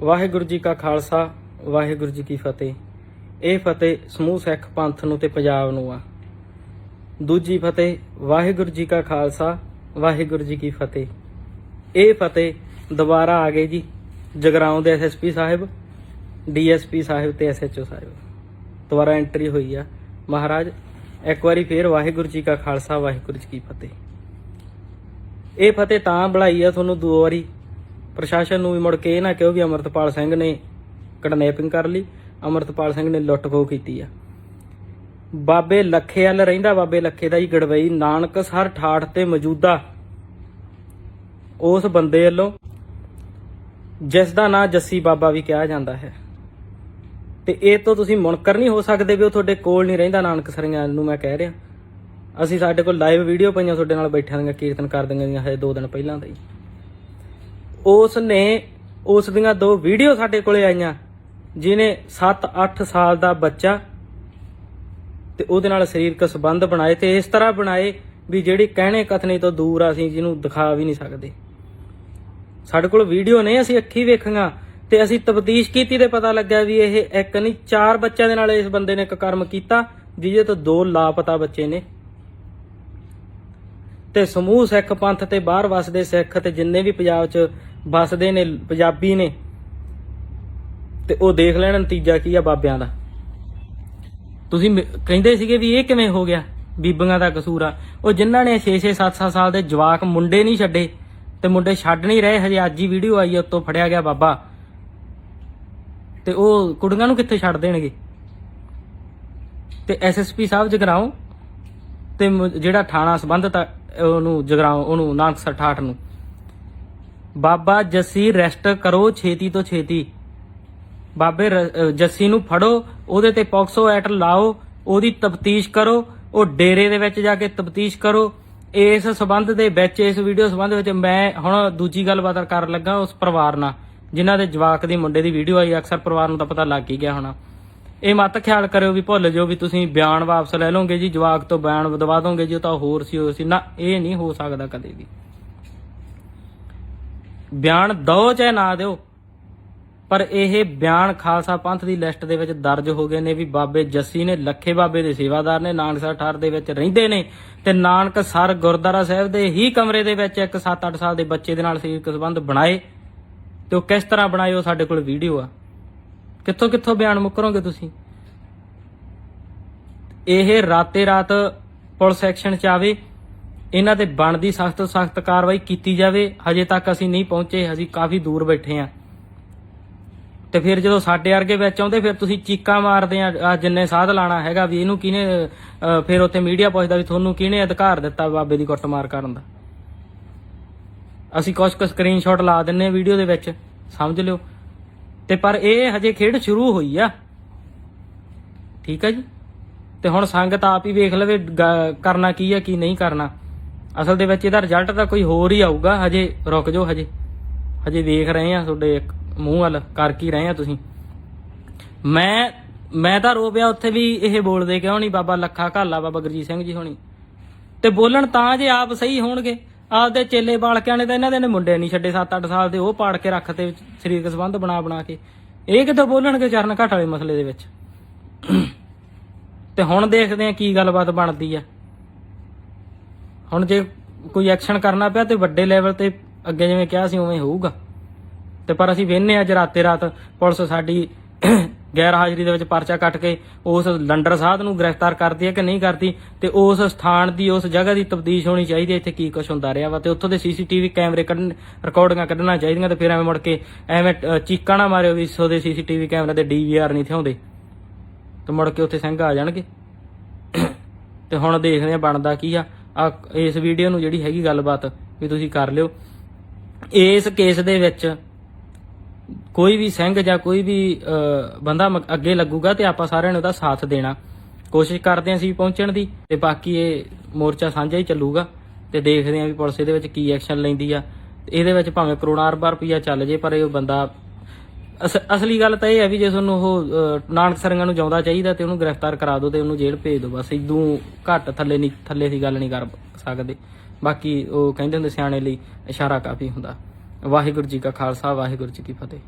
ਵਾਹਿਗੁਰੂ ਜੀ ਕਾ ਖਾਲਸਾ, ਵਾਹਿਗੁਰੂ ਜੀ ਕੀ ਫਤਿਹ। ਇਹ ਫਤਿਹ ਸਮੂਹ ਸਿੱਖ ਪੰਥ ਨੂੰ ਤੇ ਪੰਜਾਬ ਨੂੰ ਆ। ਦੂਜੀ ਫਤਿਹ ਵਾਹਿਗੁਰੂ ਜੀ ਕਾ ਖਾਲਸਾ, ਵਾਹਿਗੁਰੂ ਜੀ ਕੀ ਫਤਿਹ। ਇਹ ਫਤਿਹ ਦੁਬਾਰਾ ਆ ਗਏ ਜੀ ਜਗਰਾਉਂ ਦੇ ਐਸਐਸਪੀ ਸਾਹਿਬ ਡੀਐਸਪੀ ਸਾਹਿਬ ਤੇ ਐਸਐਚਓ ਸਾਹਿਬ। ਦੁਬਾਰਾ ਐਂਟਰੀ ਹੋਈ ਆ। ਮਹਾਰਾਜ, ਇੱਕ ਵਾਰੀ ਫੇਰ ਵਾਹਿਗੁਰੂ ਜੀ ਕਾ ਖਾਲਸਾ, ਵਾਹਿਗੁਰੂ ਜੀ ਕੀ ਫਤਿਹ। ਇਹ ਫਤਿਹ ਤਾਂ ਬੁਲਾਈ ਆ ਤੁਹਾਨੂੰ ਦੋ ਵਾਰੀ। ਪ੍ਰਸ਼ਾਸਨ ਨੂੰ ਵੀ ਮੁੜ ਕੇ ਇਹ ਨਾ ਕਿਹੋ ਵੀ ਅਮਰਤਪਾਲ ਸਿੰਘ ਨੇ ਕਿਡਨੈਪਿੰਗ ਕਰ ਲਈ, ਅਮਰਤਪਾਲ ਸਿੰਘ ਨੇ ਲੁੱਟ ਖੋਹ ਕੀਤੀ ਆ। ਬਾਬੇ ਲੱਖੇ ਵੱਲ ਰਹਿੰਦਾ, ਬਾਬੇ ਲੱਖੇ ਦਾ ਹੀ ਗੜਵਈ ਨਾਨਕਸਰ ਠਾਠ ਤੇ ਮੌਜੂਦਾ ਉਸ ਬੰਦੇ ਵੱਲੋਂ, ਜਿਸ ਦਾ ਨਾਂ ਜੱਸੀ ਬਾਬਾ ਵੀ ਕਿਹਾ ਜਾਂਦਾ ਹੈ। ਤੇ ਇਹ ਤੋਂ ਤੁਸੀਂ ਮੁਨਕਰ ਨਹੀਂ ਹੋ ਸਕਦੇ ਵੀ ਉਹ ਤੁਹਾਡੇ ਕੋਲ ਨਹੀਂ ਰਹਿੰਦਾ, ਨਾਨਕ ਨਾਨਕਸਰੀਆਂ ਨੂੰ ਮੈਂ ਕਹਿ ਰਿਹਾ। ਅਸੀਂ ਸਾਡੇ ਕੋਲ ਲਾਈਵ ਵੀਡੀਓ ਪਈਆਂ, ਤੁਹਾਡੇ ਨਾਲ ਬੈਠਿਆਂ ਦੀਆਂ ਕੀਰਤਨ ਕਰ ਦੀਆਂ ਹਜੇ ਦੋ ਦਿਨ ਪਹਿਲਾਂ ਦਾ ਹੀ। ਉਸ ਨੇ ਉਸ ਦੀਆਂ ਦੋ ਵੀਡੀਓ ਸਾਡੇ ਕੋਲੇ ਆਈਆਂ ਜਿਨੇ 7-8 ਸਾਲ ਦਾ ਬੱਚਾ ਤੇ ਉਹਦੇ ਨਾਲ ਸਰੀਰਕ ਸੰਬੰਧ ਬਣਾਏ ਤੇ ਇਸ ਤਰ੍ਹਾਂ ਬਣਾਏ ਵੀ ਜਿਹੜੀ ਕਹਿਣੇ ਕਥਨੇ ਤੋਂ ਦੂਰ ਆ ਅਸੀਂ ਜਿਹਨੂੰ ਦਿਖਾ ਵੀ ਨਹੀਂ ਸਕਦੇ। ਸਾਡੇ ਕੋਲ ਵੀਡੀਓ ਨਹੀਂ ਅਸੀਂ ਅੱਖੀ ਵੇਖੀਆਂ ਤੇ ਅਸੀਂ ਤਬਦੀਸ਼ ਕੀਤੀ ਤੇ ਪਤਾ ਲੱਗਿਆ ਵੀ ਇਹ ਇੱਕ ਨਹੀਂ, ਚਾਰ ਬੱਚਿਆਂ ਦੇ ਨਾਲ ਇਸ ਬੰਦੇ ਨੇ ਇੱਕ ਕਰਮ ਕੀਤਾ, ਜਿਹਦੇ ਤੋਂ ਦੋ ਲਾਪਤਾ ਬੱਚੇ ਨੇ। ਤੇ ਸਮੂਹ ਸਿੱਖ ਪੰਥ ਤੇ ਬਾਹਰ ਵਸਦੇ ਸਿੱਖ ਤੇ ਜਿੰਨੇ ਵੀ ਪੰਜਾਬ 'ਚ ਵਸਦੇ ਨੇ, ਪੰਜਾਬੀ ਨੇ। ਤੇ ਉਹ ਦੇਖ ਲੈਣ ਨਤੀਜਾ ਕੀ ਆ ਬਾਬਿਆਂ ਦਾ। ਤੁਸੀਂ ਮ- ਕਹਿੰਦੇ ਸੀਗੇ ਵੀ ਇਹ ਕਿਵੇਂ ਹੋ ਗਿਆ? ਬੀਬੀਆਂ ਦਾ ਕਸੂਰ ਆ। ਉਹ ਜਿਨ੍ਹਾਂ ਨੇ 6-6 7-7 ਸਾਲ ਦੇ ਜਵਾਕ ਮੁੰਡੇ ਨਹੀਂ ਛੱਡੇ ਤੇ ਮੁੰਡੇ ਛੱਡ ਨਹੀਂ ਰਹੇ, ਹਜੇ ਅੱਜ ਹੀ ਵੀਡੀਓ ਆਈ ਆ, ਉੱਤੋਂ ਫੜਿਆ ਗਿਆ ਬਾਬਾ। ਤੇ ਉਹ ਕੁੜੀਆਂ ਨੂੰ ਕਿੱਥੇ ਛੱਡ ਦੇਣਗੇ? ਤੇ ਐਸਐਸਪੀ ਸਾਹਿਬ ਜਗਰਾਉਂ ਤੇ ਜਿਹੜਾ ਥਾਣਾ ਸੰਬੰਧਤ ਉਹਨੂੰ ਜਗਰਾਉਂ, ਉਹਨੂੰ ਨਾਨਕਸਰ ਠਾਠ ਨੂੰ। ਬਾਬਾ ਜੱਸੀ ਰੈਸਟ ਕਰੋ ਛੇਤੀ ਤੋਂ ਛੇਤੀ। ਬਾਬੇ ਰ- ਜੱਸੀ ਨੂੰ ਫੜੋ, ਉਹਦੇ ਤੇ ਪੌਕਸੋ ਐਟ ਲਾਓ, ਉਹਦੀ ਤਫਤੀਸ਼ ਕਰੋ, ਉਹ ਡੇਰੇ ਦੇ ਵਿੱਚ ਜਾ ਕੇ ਤਫਤੀਸ਼ ਕਰੋ। ਇਸ ਸਬੰਧ ਦੇ ਵਿੱਚ, ਇਸ ਵੀਡੀਓ ਸਬੰਧ ਵਿੱਚ ਮੈਂ ਹੁਣ ਦੂਜੀ ਗੱਲਬਾਤ ਕਰਨ ਲੱਗਾ ਉਸ ਪਰਿਵਾਰ ਨਾਲ, ਜਿਨ੍ਹਾਂ ਦੇ ਜਵਾਕ ਦੀ ਮੁੰਡੇ ਦੀ ਵੀਡੀਓ ਆਈ, ਅਕਸਰ ਪਰਿਵਾਰ ਨੂੰ ਤਾਂ ਪਤਾ ਲੱਗ ਹੀ ਗਿਆ ਹੋਣਾ। ਇਹ ਮਤ ਖਿਆਲ ਕਰਿਓ ਵੀ ਭੁੱਲ ਜਾਓ ਵੀ ਤੁਸੀਂ ਬਿਆਨ ਵਾਪਸ ਲੈ ਲਓਗੇ ਜੀ, ਜਵਾਕ ਤੋਂ ਬਿਆਨ ਦਵਾ ਦੋਗੇ ਜੀ, ਉਹ ਤਾਂ ਹੋਰ ਸੀ, ਉਹ ਸੀ। ਨਾ, ਇਹ ਨਹੀਂ ਹੋ ਸਕਦਾ ਕਦੇ ਵੀ। ਬਿਆਨ ਦੋ ਚਾਹੇ ਨਾ ਦਿਓ, ਪਰ ਇਹ ਬਿਆਨ ਖਾਲਸਾ ਪੰਥ ਦੀ ਲਿਸਟ ਦੇ ਵਿੱਚ ਦਰਜ ਹੋ ਗਏ ਨੇ ਵੀ ਬਾਬੇ ਜੱਸੀ ਨੇ, ਲੱਖੇ ਬਾਬੇ ਦੇ ਸੇਵਾਦਾਰ ਨੇ ਨਾਨਕਸਰ ਠਾਰ ਦੇ ਵਿੱਚ ਰਹਿੰਦੇ ਨੇ ਤੇ ਨਾਨਕਸਰ ਗੁਰਦੁਆਰਾ ਸਾਹਿਬ ਦੇ ਹੀ ਕਮਰੇ ਦੇ ਵਿੱਚ ਇੱਕ 7-8 ਸਾਲ ਦੇ ਬੱਚੇ ਦੇ ਨਾਲ ਸਰੀਰਕ ਸੰਬੰਧ ਬਣਾਏ ਤੇ ਉਹ ਕਿਸ ਤਰ੍ਹਾਂ ਬਣਾਏ ਉਹ ਸਾਡੇ ਕੋਲ ਵੀਡੀਓ ਆ। ਕਿੱਥੋਂ ਕਿੱਥੋਂ ਬਿਆਨ ਮੁਕਰੋਗੇ ਤੁਸੀਂ? ਇਹ ਰਾਤੇ ਰਾਤ ਪੁਲਿਸ ਐਕਸ਼ਨ ਚ ਆਵੇ ਇਹਨਾਂ ਤੇ ਬਣਦੀ ਸਖਤ ਤੋਂ ਸਖਤ ਕਾਰਵਾਈ ਕੀਤੀ ਜਾਵੇ। ਹਜੇ ਤੱਕ ਅਸੀਂ ਨਹੀਂ ਪਹੁੰਚੇ, ਅਸੀਂ ਕਾਫੀ ਦੂਰ ਬੈਠੇ ਆ ਤੇ ਫਿਰ ਜਦੋਂ ਸਾਡੇ ਵਰਗੇ ਵਿੱਚ ਆਉਂਦੇ, ਫਿਰ ਤੁਸੀਂ ਚੀਕਾਂ ਮਾਰਦੇ ਆ ਜਿੰਨੇ ਸਾਧ ਲਾਣਾ ਹੈਗਾ ਵੀ ਇਹਨੂੰ ਕਿਹਨੇ ਫਿਰ ਉੱਥੇ ਮੀਡੀਆ ਪੁੱਛਦਾ ਵੀ ਤੁਹਾਨੂੰ ਕਿਹਨੇ ਅਧਿਕਾਰ ਦਿੱਤਾ ਬਾਬੇ ਦੀ ਕੁੱਟਮਾਰ ਕਰਨ ਦਾ। ਅਸੀਂ ਕੁਝ ਕੁ ਸਕਰੀਨਸ਼ਾਟ ਲਾ ਦਿੰਨੇ ਆ ਵੀਡੀਓ ਦੇ ਵਿੱਚ, ਸਮਝ ਲਿਓ। ਤੇ ਪਰ ਇਹ ਹਜੇ ਖੇਡ ਸ਼ੁਰੂ ਹੋਈ ਆ। ਠੀਕ ਹੈ ਜੀ? ਤੇ ਹੁਣ ਸੰਗਤ ਆਪ ਹੀ ਵੇਖ ਲਵੇ ਕਰਨਾ ਕੀ ਆ, ਕੀ ਨਹੀਂ ਕਰਨਾ। ਅਸਲ ਦੇ ਵਿੱਚ ਇਹਦਾ ਰਿਜ਼ਲਟ ਤਾਂ ਕੋਈ ਹੋਰ ਹੀ ਆਊਗਾ, ਹਜੇ ਰੁਕ ਜਾਓ ਹਜੇ। ਹਜੇ ਵੇਖ ਰਹੇ ਆ ਤੁਹਾਡੇ ਮੂੰਹ ਵੱਲ, ਕਰ ਕੀ ਰਹੇ ਆ ਤੁਸੀਂ। ਮੈਂ ਮੈਂ ਤਾਂ ਰੋ ਪਿਆ ਉੱਥੇ ਵੀ ਇਹ ਬੋਲਦੇ ਕਿਉਂ ਨਹੀਂ, ਬਾਬਾ ਲੱਖਾ ਘਾਲਾ, ਬਾਬਾ ਗੁਰਜੀਤ ਸਿੰਘ ਜੀ ਹੋਣੀ। ਤੇ ਬੋਲਣ ਤਾਂ ਜੇ ਆਪ ਸਹੀ ਹੋਣਗੇ, ਆਪਦੇ ਚੇਲੇ ਬਾਲਕਿਆਂ ਨੇ ਤਾਂ ਇਹਨਾਂ ਦੇ ਨੇ ਮੁੰਡੇ ਨਹੀਂ ਛੱਡੇ 7-8 ਸਾਲ ਦੇ, ਉਹ ਪਾੜ ਕੇ ਰੱਖਤੇ ਸਰੀਰਕ ਸੰਬੰਧ ਬਣਾ ਬਣਾ ਕੇ। ਇਹ ਕਿੱਥੋਂ ਬੋਲਣਗੇ ਚਰਨ ਘਾਟ ਵਾਲੇ ਮਸਲੇ ਦੇ ਵਿੱਚ? ਤੇ ਹੁਣ ਦੇਖਦੇ ਆ ਕੀ ਗੱਲਬਾਤ ਬਣਦੀ ਆ। ਹੁਣ ਜੇ ਕੋਈ ਐਕਸ਼ਨ ਕਰਨਾ ਪਿਆ ਤੇ ਵੱਡੇ ਲੈਵਲ ਤੇ ਅੱਗੇ ਜਿਵੇਂ ਕਿਹਾ ਸੀ ਉਵੇਂ ਹੋਊਗਾ। ਤੇ ਪਰ ਅਸੀਂ ਵੇਖਨੇ ਅੱਜ ਰਾਤੇ ਰਾਤ, ਪੁਲਿਸ ਸਾਡੀ ਗੈਰ ਹਾਜ਼ਰੀ ਦੇ ਵਿੱਚ ਪਰਚਾ ਕੱਟ ਕੇ ਉਸ ਲੰਡਰ ਸਾਧ ਨੂੰ ਗ੍ਰਿਫਤਾਰ ਕਰਦੀ ਹੈ ਕਿ ਨਹੀਂ ਕਰਦੀ, ਤੇ ਉਸ ਸਥਾਨ ਦੀ, ਉਸ ਜਗ੍ਹਾ ਦੀ ਤਬਦੀਸ਼ ਹੋਣੀ ਚਾਹੀਦੀ ਹੈ, ਇੱਥੇ ਕੀ ਕੁਝ ਹੁੰਦਾ ਰਿਹਾ ਵਾ, ਤੇ ਉੱਥੋਂ ਦੇ ਸੀਸੀਟੀਵੀ ਕੈਮਰੇ ਕੱਢਣ, ਰਿਕਾਰਡਿੰਗਾਂ ਕੱਢਣਾ ਚਾਹੀਦੀਆਂ ਤੇ ਫਿਰ ਐਵੇਂ ਮੁੜ ਕੇ ਐਵੇਂ ਚੀਕਾਂ ਨਾ ਮਾਰਿਓ ਵੀ ਸੋ ਦੇ ਸੀਸੀਟੀਵੀ ਕੈਮਰੇ ਦੇ ਡੀਵੀਆਰ ਨਹੀਂ ਥਿਆਉਂਦੇ। ਤੇ ਮੁੜ ਕੇ ਉੱਥੇ ਸਿੰਘ ਆ ਜਾਣਗੇ। ਤੇ ਹੁਣ ਦੇਖਦੇ ਆ ਬਣਦਾ ਕੀ ਆ। ਆ ਇਸ ਵੀਡੀਓ ਨੂੰ ਜਿਹੜੀ ਹੈਗੀ ਗੱਲਬਾਤ ਵੀ ਤੁਸੀਂ ਕਰ ਲਿਓ। ਇਸ ਕੇਸ ਦੇ ਵਿੱਚ ਕੋਈ ਵੀ ਸਿੰਘ ਜਾਂ ਕੋਈ ਵੀ ਬੰਦਾ ਮ- ਅੱਗੇ ਲੱਗੂਗਾ ਤੇ ਆਪਾਂ ਸਾਰਿਆਂ ਨੇ ਉਹਦਾ ਸਾਥ ਦੇਣਾ। ਕੋਸ਼ਿਸ਼ ਕਰਦੇ ਹਾਂ ਅਸੀਂ ਪਹੁੰਚਣ ਦੀ ਤੇ ਬਾਕੀ ਇਹ ਮੋਰਚਾ ਸਾਂਝਾ ਹੀ ਚੱਲੂਗਾ ਤੇ ਦੇਖਦੇ ਹਾਂ ਵੀ ਪੁਲਿਸ ਇਹਦੇ ਵਿੱਚ ਕੀ ਐਕਸ਼ਨ ਲੈਂਦੀ ਆ। ਤੇ ਇਹਦੇ ਵਿੱਚ ਭਾਵੇਂ ਕਰੋੜਾਂ ਅਰਬਾਂ ਰੁਪਈਆ ਚੱਲ ਜੇ, ਪਰ ਇਹ ਬੰਦਾ ਅਸਲੀ ਗੱਲ ਤਾਂ ਇਹ ਹੈ ਵੀ ਜੇ ਤੁਹਾਨੂੰ ਉਹ ਨਾਨਕ ਸਰੰਗਾਂ ਨੂੰ ਜਾਉਂਦਾ ਚਾਹੀਦਾ ਤੇ ਉਹਨੂੰ ਗ੍ਰਿਫਤਾਰ ਕਰਾ ਦਿਓ ਤੇ ਉਹਨੂੰ ਜੇਲ੍ਹ ਭੇਜ ਦਿਓ, ਬਸ ਇਦੋਂ ਘੱਟ ਥੱਲੇ ਨਹੀਂ ਥੱਲੇ ਦੀ ਗੱਲ ਨਹੀਂ ਕਰ ਸਕਦੇ। ਬਾਕੀ ਉਹ ਕਹਿੰਦੇ ਹੁੰਦੇ ਸਿਆਣੇ ਲਈ ਇਸ਼ਾਰਾ ਕਾਫੀ ਹੁੰਦਾ। ਵਾਹਿਗੁਰੂ ਜੀ ਕਾ ਖਾਲਸਾ, ਵਾਹਿਗੁਰੂ ਜੀ ਕੀ ਫਤਿਹ।